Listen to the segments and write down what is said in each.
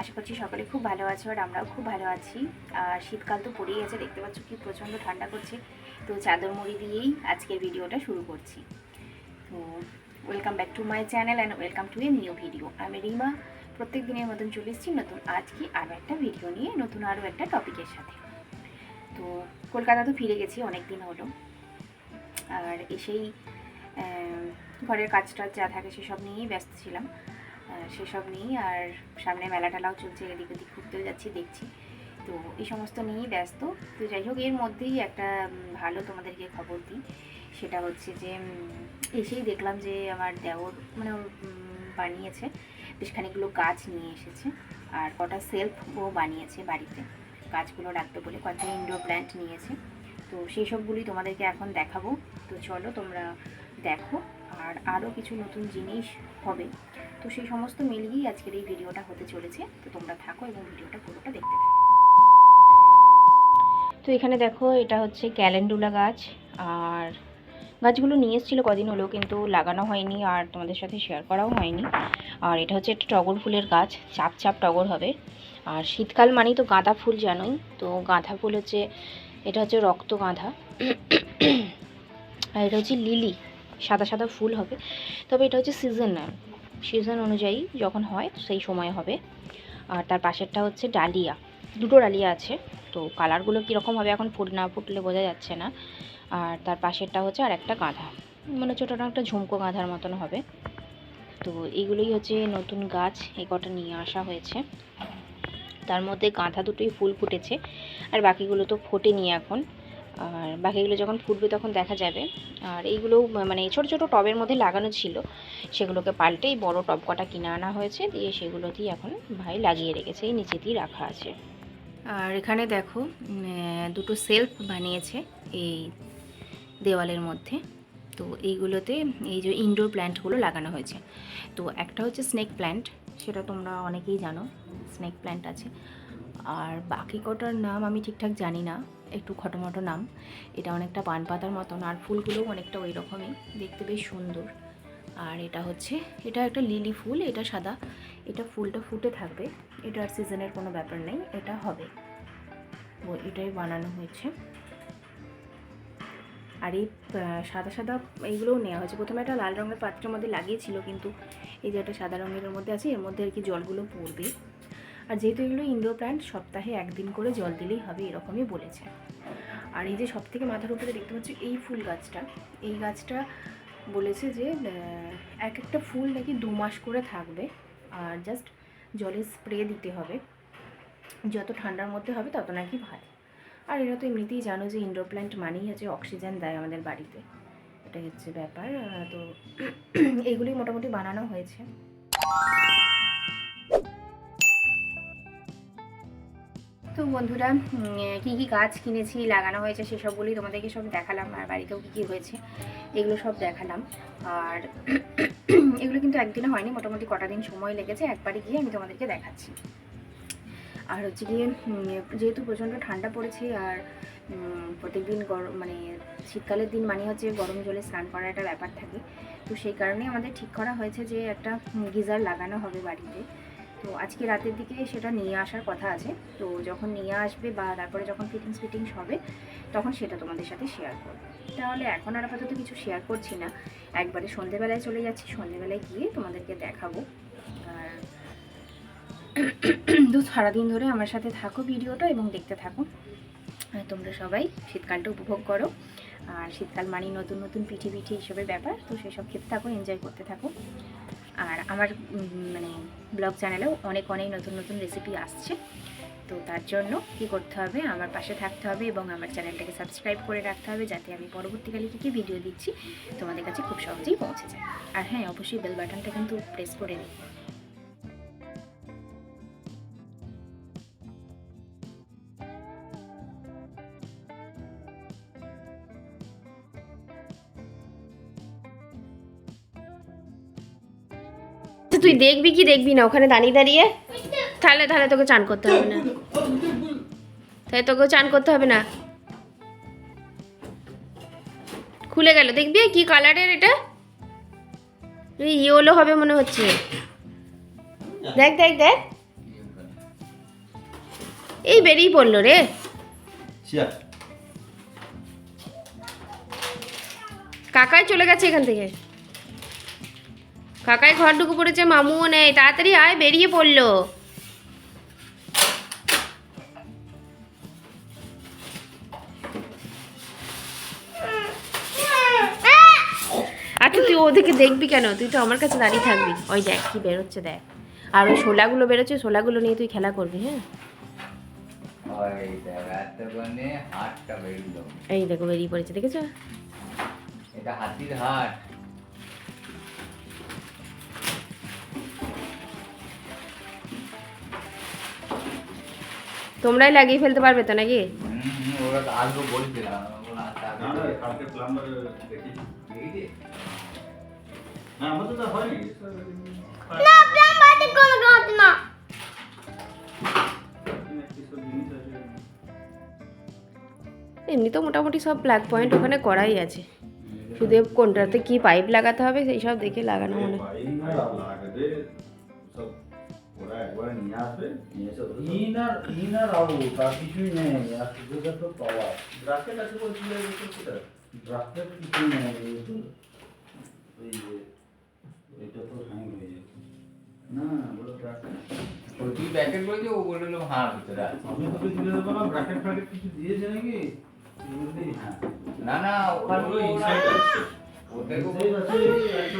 আশা করছি সকলে খুব ভালো আছো আর আমরাও খুব ভালো আছি। আর শীতকাল তো পড়েই আছে দেখতে পাচ্ছ কি প্রচণ্ড ঠান্ডা করছে। তো চাদর মুড়ি দিয়েই আজকের ভিডিওটা শুরু করছি। তো welcome back to my channel and welcome to a new video আমি রিমা, প্রত্যেক দিনের মতন চলে এসেছি নতুন আজকে আরও একটা ভিডিও নিয়ে, নতুন আরও একটা টপিকের সাথে। তো কলকাতা তো ফিরে গেছি অনেক দিন হলো। আর এসেই ঘরের কাজ টাজ যা থাকে সেসব নিয়েই ব্যস্ত ছিলাম। সেসব নিয়েই আর সামনে মেলা টেলাও চলছে, এদিক ওদিক ঘুরতেও যাচ্ছি, দেখছি। তো এই সমস্ত নিয়েই ব্যস্ত। তো যাই হোক, এর মধ্যেই একটা ভালো তোমাদেরকে খবর দিই। সেটা হচ্ছে যে এসেই দেখলাম যে আমার দেওর মানে বানিয়েছে। বেশ খানিকগুলো গাছ নিয়ে এসেছে। আর কটা সেলফও বানিয়েছে বাড়িতে। গাছগুলো রাখবে বলে কয়েকটা ইনডোর প্ল্যান্ট নিয়েছে। তো সেই সবগুলি তোমাদেরকে এখন দেখাবো। তো চলো তোমরা দেখো। আর আরও কিছু নতুন জিনিস হবে তো সেই সমস্ত মিলিয়েই আজকের এই ভিডিওটা হতে চলেছে। তো তোমরা থাকো এবং ভিডিওটা পুরোটা দেখতে থাকো। তো এখানে দেখো, এটা হচ্ছে ক্যালেন্ডুলা গাছ। আর গাছগুলো নিয়ে এসেছিল কদিন হলো, কিন্তু লাগানো হয়নি আর তোমাদের সাথে শেয়ার করাও হয়নি। আর এটা হচ্ছে একটা টগর ফুলের গাছ, চাপ চাপ টগর হবে। আর শীতকাল মানেই তো গাঁদা ফুল জানোই, তো গাঁদা ফুল হচ্ছে, এটা হচ্ছে রক্ত গাঁদা। আর এটা হচ্ছে লিলি, সাদা সাদা ফুল হবে। তবে এটা হচ্ছে সিজনাল সিজন অনুযায়ী যখন হয়, সেই সময় হবে। আর তার পাশেরটা হচ্ছে ডালিয়া। দুটো ডালিয়া আছে, তো কালারগুলো কীরকম হবে এখন ফুট না ফুটলে বোঝা যাচ্ছে না। আর তার পাশেরটা হচ্ছে আর একটা গাঁধা। মানে ছোটোটা একটা ঝুমকো গাঁধার মতন হবে। তো এগুলোই হচ্ছে নতুন গাছ এই কটা নিয়ে আসা হয়েছে। তার মধ্যে গাঁধা দুটোই ফুল ফুটেছে। আর বাকিগুলো তো ফোটেনি এখন। আর বাকিগুলো যখন ফুটবে তখন দেখা যাবে। আর এইগুলো মানে ছোট ছোট টবের মধ্যে লাগানো ছিল, সেগুলোকে পাল্টে এই বড় টব কটা কিনে আনা হয়েছে, দিয়ে সেগুলোতেই এখন ভাই লাগিয়ে রেখেছে, এই নিচেতেই রাখা আছে। আর এখানে দেখো দুটো সেলফ বানিয়েছে এই দেওয়ালের মধ্যে। তো এইগুলোতে এই যে ইনডোর প্ল্যান্টগুলো লাগানো হয়েছে। তো একটা হচ্ছে স্নেক প্ল্যান্ট সেটা তোমরা অনেকেই জানো স্নেক প্ল্যান্ট আছে। আর বাকি কটার নাম আমি ঠিকঠাক জানি না, একটু খটোমটো নাম। এটা অনেকটা পান পাতার মতন আর ফুলগুলোও অনেকটা ওই রকমই, দেখতে বেশ সুন্দর। আর এটা হচ্ছে, এটা একটা লিলি ফুল, এটা সাদা। এটা ফুলটা ফুটে থাকবে এটার সিজনের কোনো ব্যাপার নেই, এটা হবে। ও, এটাই বানানো হয়েছে। আর এই সাদা সাদা এইগুলোও নেওয়া হয়েছে। প্রথমে একটা লাল রঙের পাত্রের মধ্যে লাগিয়েছিল, কিন্তু এই যে একটা সাদা রঙের মধ্যে আছে, এর মধ্যে আর কি জলগুলো পড়বে। আর যেহেতু এগুলো ইনডোর প্ল্যান্ট সপ্তাহে একদিন করে জল দিলেই হবে, এরকমই বলেছে। আর এই যে সব থেকে মাথার উপরে দেখতে পাচ্ছি এই ফুল গাছটা, এই গাছটা বলেছে যে এক একটা ফুল নাকি দু মাস করে থাকবে, আর জাস্ট জলে স্প্রে দিতে হবে। যত ঠান্ডার মধ্যে হবে তত নাকি ভালো। আর এরা তো এমনিতেই জানো যে ইনডোর প্ল্যান্ট মানেই হচ্ছে অক্সিজেন দেয় আমাদের বাড়িতে। এটাই হচ্ছে ব্যাপার তো এইগুলি মোটামুটি বানানো হয়েছে। তো বন্ধুরা কী কী গাছ কিনেছি, লাগানো হয়েছে সেসবগুলি তোমাদেরকে সব দেখালাম আর বাড়িতেও কী কী হয়েছে, এগুলো সব দেখালাম। আর এগুলো কিন্তু একদিনে হয়নি, মোটামুটি কটা দিন সময় লেগেছে, একবারে গিয়ে আমি তোমাদেরকে দেখাচ্ছি। আর হচ্ছে গিয়ে যেহেতু প্রচণ্ড ঠান্ডা পড়েছে আর প্রত্যেকদিন গরম মানে শীতকালের দিন মানে হচ্ছে গরম জলে স্নান করার একটা ব্যাপার থাকে, তো সেই কারণে আমাদের ঠিক করা হয়েছে যে একটা গিজার লাগানো হবে বাড়িতে। তো আজকে রাতের দিকে সেটা নিয়ে আসার কথা আছে। তো যখন নিয়ে আসবে বা তারপরে যখন ফিটিংস ফিটিংস হবে, তখন সেটা তোমাদের সাথে শেয়ার করব। তাহলে এখন আর আপাতত কিছু শেয়ার করছি না। একবারে সন্ধেবেলায় চলে যাচ্ছি, সন্ধেবেলায় গিয়ে তোমাদেরকে দেখাবো। আর তো সারাদিন ধরে আমার সাথে থাকো ভিডিওটা এবং দেখতে থাকো। তোমরা সবাই শীতকালটা উপভোগ করো। আর শীতকাল মানেই নতুন নতুন পিঠে পিঠে এইসবের ব্যাপার। তো সেসব খেতে থাকো এনজয় করতে থাকো। আর আমার মানে ব্লগ চ্যানেলেও অনেক অনেক নতুন নতুন রেসিপি আসছে। তো তার জন্য কি করতে হবে, আমার পাশে থাকতে হবে এবং আমার চ্যানেলটাকে সাবস্ক্রাইব করে রাখতে হবে যাতে আমি পরবর্তীকালে কী কী ভিডিও দিচ্ছি, তোমাদের কাছে খুব সহজেই পৌঁছে যায়। আর হ্যাঁ অবশ্যই বেল বাটনটা কিন্তু প্রেস করে দিই দেখবি কি দেখবি না ওখানে দাঁড়িয়ে দাঁড়িয়ে? তাহলে তাহলে তোকে চান করতে হবে না। তাহলে তোকে চান করতে হবে না। খুলে গেল দেখবি কি কালারের এটা? ইয়েলো হবে মনে হচ্ছে। দেখ দেখ দেখ। এই বেরিয়ে পড়ল রে। কাকাই চলে গেছে এখান থেকে। কাকাই ঘর ঢুকে পড়েছে মামুও নেই। তাড়াতাড়ি আয় বেরিয়ে পড়ল। আচ্ছা তুই ওদেরকে দেখবি কেন? তুই তো আমার কাছে দাঁড়িয়ে থাকবি। ওই দেখ কি বেরোচ্ছে দেখ। আর ওই শোলাগুলো বেরোচ্ছে শোলাগুলো নিয়ে তুই খেলা করবি হ্যাঁ? এই দেখো বেরিয়ে পড়েছে দেখেছ? এটা হাতির হাট। তোমরাই লাগিয়ে ফেলতে পারবে তো নাকি? এমনি তো মোটামুটি সব ব্ল্যাক পয়েন্ট ওখানে করাই আছে। শুধু কোনটাতে কি পাইপ লাগাতে হবে সেই সব দেখে লাগানো মনে হয়। ওরা একবার নিয়ে আসবে নিয়ে এসে আউট আর কিছুই নেই আর তো পাওয়ার। ব্রাকেট আছে বলছিল? ড্রাফটের কিছুই নেই ওই যে এটা তো হ্যাং হয়ে না ওই প্যাকেট বলছি ও বলল হ্যাঁ ভিতরে? আমি তোকে দেবো না ব্রাকেট ফ্রাকেট কিছু দিয়েছে নাকি হ্যাঁ। না না ইনসাইড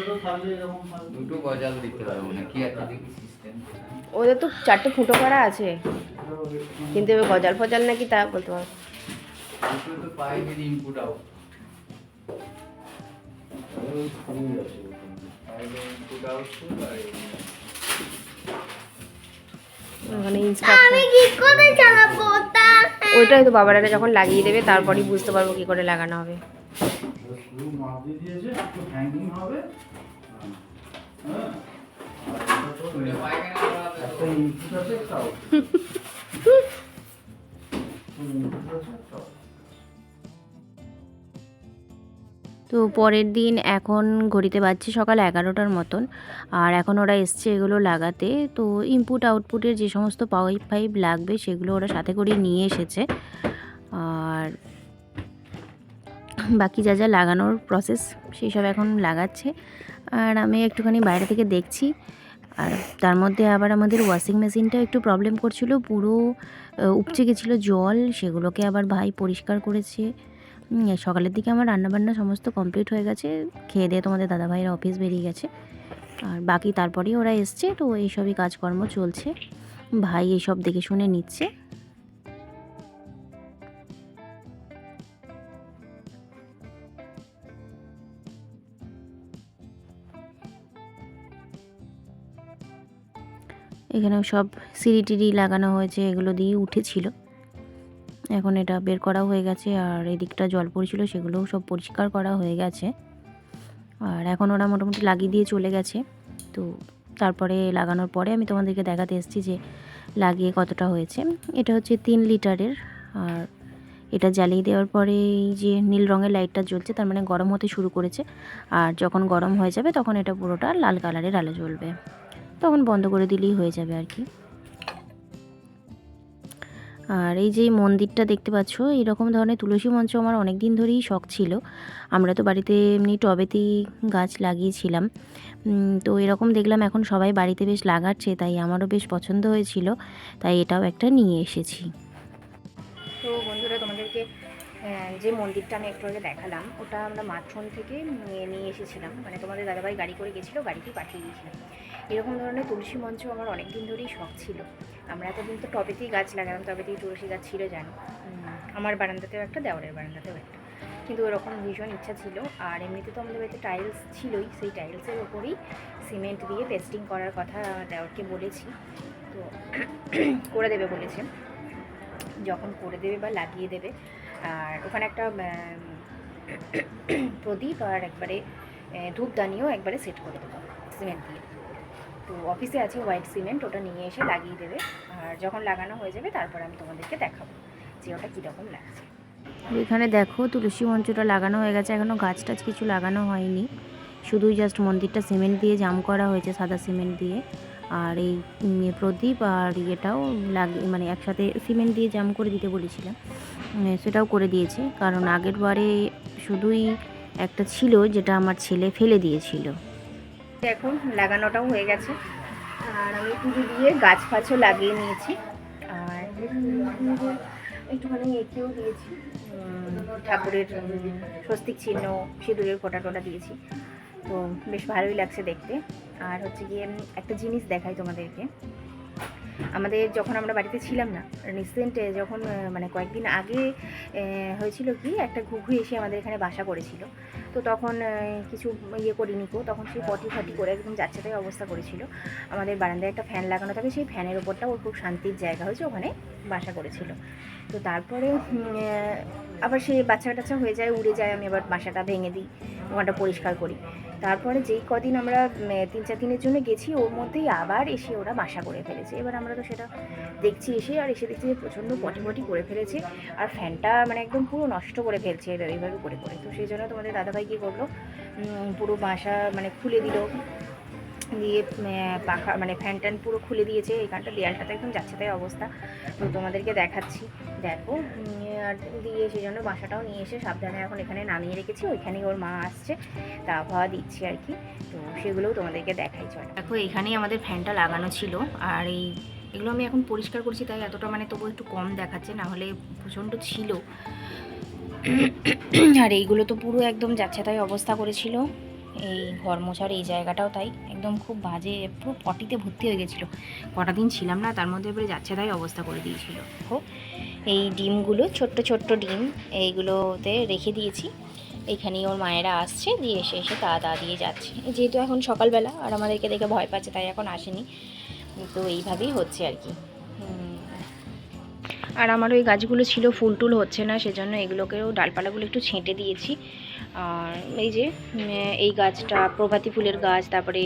তো থাকবে এরকম দুটো গজাল দিতে পারব না কি একটা দেখি ওদের তো চারটে ফুটো করা আছে কিন্তু এবার গজাল ফজাল নাকি তা বলতে পারব না। দুটো তো পাইপের ইনপুট আউট ওই স্ক্রুই আছে ওখানে। পাইপের ইনপুট আউটপুট আর এই- ওখানে ইনস্ট্রাকশন ওইটাই তো বাবারা যখন লাগিয়ে দেবে তারপরই বুঝতে পারব কি করে লাগানো হবে হবে হ্যাঁ তো পরের দিন এখন ঘড়িতে বাজছে সকাল এগারোটার মতন, আর এখন ওরা এসছে এগুলো লাগাতে। তো ইনপুট আউটপুটের যে সমস্ত পাইপ ফাইপ লাগবে সেগুলো ওরা সাথে করে নিয়ে এসেছে। আর বাকি যা যা লাগানোর প্রসেস সেই সব এখন লাগাচ্ছে। আর আমি একটুখানি বাইরে থেকে দেখছি। আর তার মধ্যে আবার আমাদের ওয়াশিং মেশিনটা একটু প্রবলেম করছিল। পুরো উপচে গেছিল জল, সেগুলোকে আবার ভাই পরিষ্কার করেছে। সকালের দিকে আমার রান্নাবান্না সমস্ত কমপ্লিট হয়ে গেছে। খেয়ে দিয়ে তোমাদের দাদাভাইয়ের অফিস বেরিয়ে গেছে। আর বাকি তারপরেই ওরা এসছে, তো এইসবই কাজকর্ম চলছে। ভাই এইসব দেখে শুনে নিচ্ছে। এখানেও সব সিঁড়ি টিড়ি লাগানো হয়েছে, এগুলো দিয়ে উঠেছিল। এখন এটা বের করা হয়ে গেছে, আর এদিকটা জল পড়ছিল, সেগুলোও সব পরিষ্কার করা হয়ে গেছে। আর এখন ওরা মোটামুটি লাগিয়ে দিয়ে চলে গেছে। তো তারপরে লাগানোর পরে আমি তোমাদেরকে দেখাতে এসেছি যে লাগিয়ে কতটা হয়েছে। এটা হচ্ছে তিন লিটারের, আর এটা জ্বালিয়ে দেওয়ার পরে এই যে নীল রঙের লাইটটা জ্বলছে, তার মানে গরম হতে শুরু করেছে। আর যখন গরম হয়ে যাবে, তখন এটা পুরোটা লাল কালারের আলো জ্বলবে। তখন বন্ধ করে দিলেই হয়ে যাবে আর কি। আর এই যে মন্দিরটা দেখতে পাচ্ছ, এরকম ধরনের তুলসী মঞ্চ আমার অনেক দিন ধরেই শখ ছিল। আমরা তো বাড়িতে এমনি টবেতেই গাছ লাগিয়েছিলাম। তো এরকম দেখলাম এখন সবাই বাড়িতে বেশ লাগাচ্ছে, তাই আমারও বেশ পছন্দ হয়েছিল, তাই এটাও একটা নিয়ে এসেছি। তো যে মন্দিরটা আমি একটু আগে দেখালাম, ওটা আমরা মাঠন থেকে নিয়ে নিয়ে এসেছিলাম। মানে তোমাদের দাদাভাই গাড়ি করে গেছিল, গাড়িতেই পাঠিয়ে দিয়েছিলাম। এরকম ধরনের তুলসী মঞ্চ আমার অনেক দিন ধরেই শখ ছিল। আমরা এতদিন তো টবেতেই গাছ লাগালাম, টবেতেই তুলসী গাছ ছিল জানো আমার বারান্দাতেও একটা, দেওয়ারের বারান্দাতেও একটা। কিন্তু ওরকম ভীষণ ইচ্ছা ছিল। আর এমনিতে তো আমাদের বাড়িতে টাইলস ছিলই, সেই টাইলসের ওপরেই সিমেন্ট দিয়ে পেস্টিং করার কথা দেওয়ারকে বলেছি। তো করে দেবে বলেছে। যখন করে দেবে বা লাগিয়ে দেবে আর ওখানে একটা প্রদীপ আর একবারে ধূপদানিও একবারে সেট করে দেবো সিমেন্ট দিয়ে। তো অফিসে আছে হোয়াইট সিমেন্ট ওটা নিয়ে এসে লাগিয়ে দেবে। আর যখন লাগানো হয়ে যাবে, তারপর আমি তোমাদেরকে দেখাবো যে ওটা কীরকম লাগছে। এখানে দেখো, তুলসী মঞ্চটা লাগানো হয়ে গেছে এখনও গাছ টাছ কিছু লাগানো হয়নি। শুধুই জাস্ট মন্দিরটা সিমেন্ট দিয়ে জাম করা হয়েছে, সাদা সিমেন্ট দিয়ে। আর এই প্রদীপ আর ইয়েটাও লাগে মানে একসাথে সিমেন্ট দিয়ে জাম করে দিতে বলেছিলাম। সেটাও করে দিয়েছে। কারণ আগের বারে শুধুই একটা ছিল যেটা আমার ছেলে ফেলে দিয়েছিল। এখন লাগানোটাও হয়ে গেছে। আর আমি পুজো দিয়ে গাছ ফাছও লাগিয়ে নিয়েছি। আর একটুখানি এঁকেও দিয়েছি। ঠাকুরের স্বস্তিক চিহ্ন, সিঁদুরের ফোঁটা টোটা দিয়েছি। তো বেশ ভালোই লাগছে দেখতে। আর হচ্ছে গিয়ে একটা জিনিস দেখাই তোমাদেরকে। আমাদের যখন আমরা বাড়িতে ছিলাম না রিসেন্ট যখন মানে কয়েকদিন আগে হয়েছিল কি, একটা ঘুঘু এসে আমাদের এখানে বাসা করেছিল। তো তখন কিছু ইয়ে করিনি কো তখন সেই পটি ফাটি করে একদম যাচ্ছে তাই অবস্থা করেছিল। আমাদের বারান্দায় একটা ফ্যান লাগানো থাকে, সেই ফ্যানের ওপরটা ওর খুব শান্তির জায়গা হয়েছে, ওখানে বাসা করেছিল। তো তারপরে আবার সে বাচ্চা টাচ্চা হয়ে যায়, উড়ে যায়, আমি আবার বাসাটা ভেঙে দিই ওখানটা পরিষ্কার করি। তারপরে যেই কদিন আমরা তিন চার দিনের জন্য গেছি, ওর মধ্যেই আবার এসে ওরা বাসা করে ফেলেছে। এবার আমরা তো সেটা দেখছি এসে, আর এসে দেখছি যে প্রচণ্ড পটি করে ফেলেছে, আর ফ্যানটা মানে একদম পুরো নষ্ট করে ফেলছে এইভাবে করে করে। তো সেই জন্য তোমাদের দাদাভাই কী করল? পুরো বাসা মানে খুলে দিল। দিয়ে পাখা মানে ফ্যান ট্যান পুরো খুলে দিয়েছে। এখানটা দেয়ালটাতে একদম যাচ্ছে তাই অবস্থা। তো তোমাদেরকে দেখাচ্ছি। দেখো আর দিয়ে সেই জন্য বাসাটাও নিয়ে এসে সাবধানে এখন এখানে নামিয়ে রেখেছি। ওইখানেই ওর মা আসছে তা আবহাওয়া দিচ্ছি আর কি। তো সেগুলোও তোমাদেরকে দেখাই, চলে। দেখো, এখানেই আমাদের ফ্যানটা লাগানো ছিল। আর এই, এগুলো আমি এখন পরিষ্কার করছি, তাই এতটা মানে তবু একটু কম দেখাচ্ছে। না হলে প্রচণ্ড ছিল। আর এইগুলো তো পুরো একদম যাচ্ছে তাই অবস্থা করেছিল। এই ঘর মোছার এই জায়গাটাও তাই। একদম খুব বাজে, পুরো পটিতে ভর্তি হয়ে গেছিল। কটা দিন ছিলাম না, তার মধ্যে এবারে যাচ্ছে তাই অবস্থা করে দিয়েছিল। এই ডিমগুলো, ছোট্ট ছোট্ট ডিম, এইগুলোতে রেখে দিয়েছি। এখানেই ওর মায়েরা আসছে, দিয়ে এসে এসে তা তা দিয়ে যাচ্ছে। যেহেতু এখন সকালবেলা, আর আমাদেরকে দেখে ভয় পাচ্ছে, তাই এখন আসেনি। তো এইভাবেই হচ্ছে আর কি। আর আমার ওই গাছগুলো ছিল, ফুল টুল হচ্ছে না, সেজন্য এগুলোকেও ডালপালাগুলো একটু ছেঁটে দিয়েছি। আর এই যে এই গাছটা, প্রভাতী ফুলের গাছ, তারপরে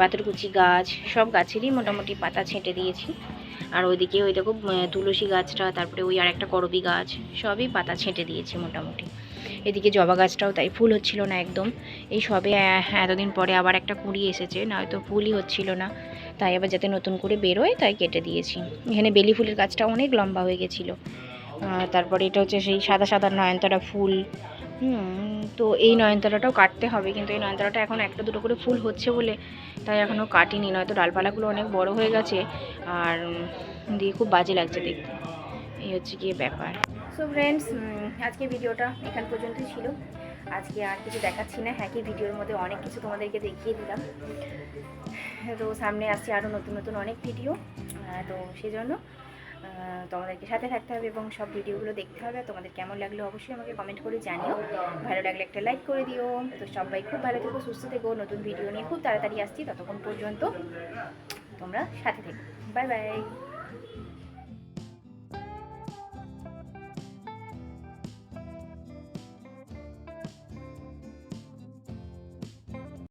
পাথরকুচি গাছ, সব গাছেরই মোটামুটি পাতা ছেঁটে দিয়েছি। আর ওইদিকে ওই দেখো তুলসী গাছটা, তারপরে ওই আর একটা করবি গাছ, সবই পাতা ছেঁটে দিয়েছি মোটামুটি। এদিকে জবা গাছটাও তাই, ফুল হচ্ছিল না একদম। এই সবে এতদিন পরে আবার একটা কুঁড়ি এসেছে, নয়তো ফুলই হচ্ছিল না। তাই আবার যাতে নতুন করে বেরোয়, তাই কেটে দিয়েছি। এখানে বেলি ফুলের গাছটা অনেক লম্বা হয়ে গেছিল। তারপরে এটা হচ্ছে সেই সাদা সাদা নয়নতারা ফুল। তো এই নয়নতারাটাও কাটতে হবে, কিন্তু এই নয়নতারাটা এখন একটা দুটো করে ফুল হচ্ছে বলে তাই এখনও কাটিনি, নয়তো ডালপালাগুলো অনেক বড় হয়ে গেছে আর দিয়ে খুব বাজে লাগছে দেখতে। এই হচ্ছে গিয়ে ব্যাপার। সো ফ্রেন্ডস আজকে ভিডিওটা এখান পর্যন্তই ছিল। আজকে আর কিছু দেখাচ্ছি না হ্যাঁ কি ভিডিওর মধ্যে অনেক কিছু তোমাদেরকে দেখিয়ে দিলাম। তো সামনে আসছে আরও নতুন নতুন অনেক ভিডিও তো সেই জন্য তোমাদেরকে সাথে থাকতে হবে এবং সব ভিডিওগুলো দেখতে হবে। তোমাদের কেমন লাগল অবশ্যই আমাকে কমেন্ট করে জানিও। ভালো লাগলে একটা লাইক করে দিও। তো সবাই খুব ভালো থেকো, সুস্থ থেকো। নতুন ভিডিও নিয়ে খুব তাড়াতাড়ি আসছি ততক্ষণ পর্যন্ত তোমরা সাথে থেকো। Bye bye